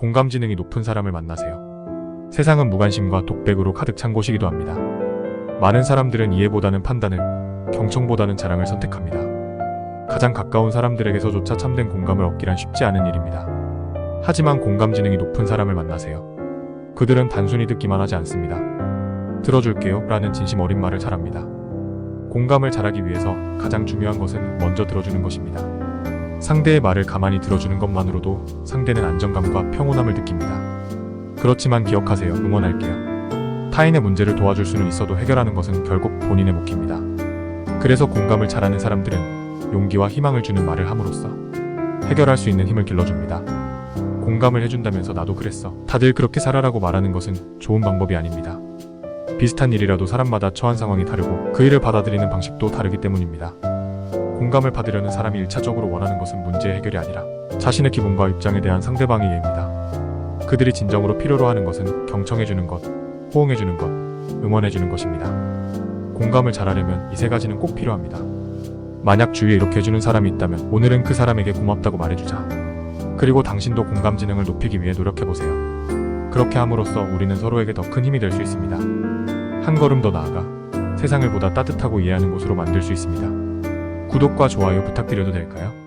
공감 지능이 높은 사람을 만나세요. 세상은 무관심과 독백으로 가득 찬 곳이기도 합니다. 많은 사람들은 이해보다는 판단을, 경청보다는 자랑을 선택합니다. 가장 가까운 사람들에게서조차 참된 공감을 얻기란 쉽지 않은 일입니다. 하지만 공감 지능이 높은 사람을 만나세요. 그들은 단순히 듣기만 하지 않습니다. 들어줄게요 라는 진심 어린 말을 잘합니다. 공감을 잘하기 위해서 가장 중요한 것은 먼저 들어주는 것입니다. 상대의 말을 가만히 들어주는 것만으로도 상대는 안정감과 평온함을 느낍니다. 그렇지만 기억하세요. 응원할게요. 타인의 문제를 도와줄 수는 있어도 해결하는 것은 결국 본인의 몫입니다. 그래서 공감을 잘하는 사람들은 용기와 희망을 주는 말을 함으로써 해결할 수 있는 힘을 길러줍니다. 공감을 해준다면서 나도 그랬어. 다들 그렇게 살아라고 말하는 것은 좋은 방법이 아닙니다. 비슷한 일이라도 사람마다 처한 상황이 다르고 그 일을 받아들이는 방식도 다르기 때문입니다. 공감을 받으려는 사람이 1차적으로 원하는 것은 문제의 해결이 아니라 자신의 기분과 입장에 대한 상대방의 이해입니다. 그들이 진정으로 필요로 하는 것은 경청해주는 것, 호응해주는 것, 응원해주는 것입니다. 공감을 잘하려면 이 세 가지는 꼭 필요합니다. 만약 주위에 이렇게 해주는 사람이 있다면 오늘은 그 사람에게 고맙다고 말해주자. 그리고 당신도 공감 지능을 높이기 위해 노력해보세요. 그렇게 함으로써 우리는 서로에게 더 큰 힘이 될 수 있습니다. 한 걸음 더 나아가 세상을 보다 따뜻하고 이해하는 곳으로 만들 수 있습니다. 구독과 좋아요 부탁드려도 될까요?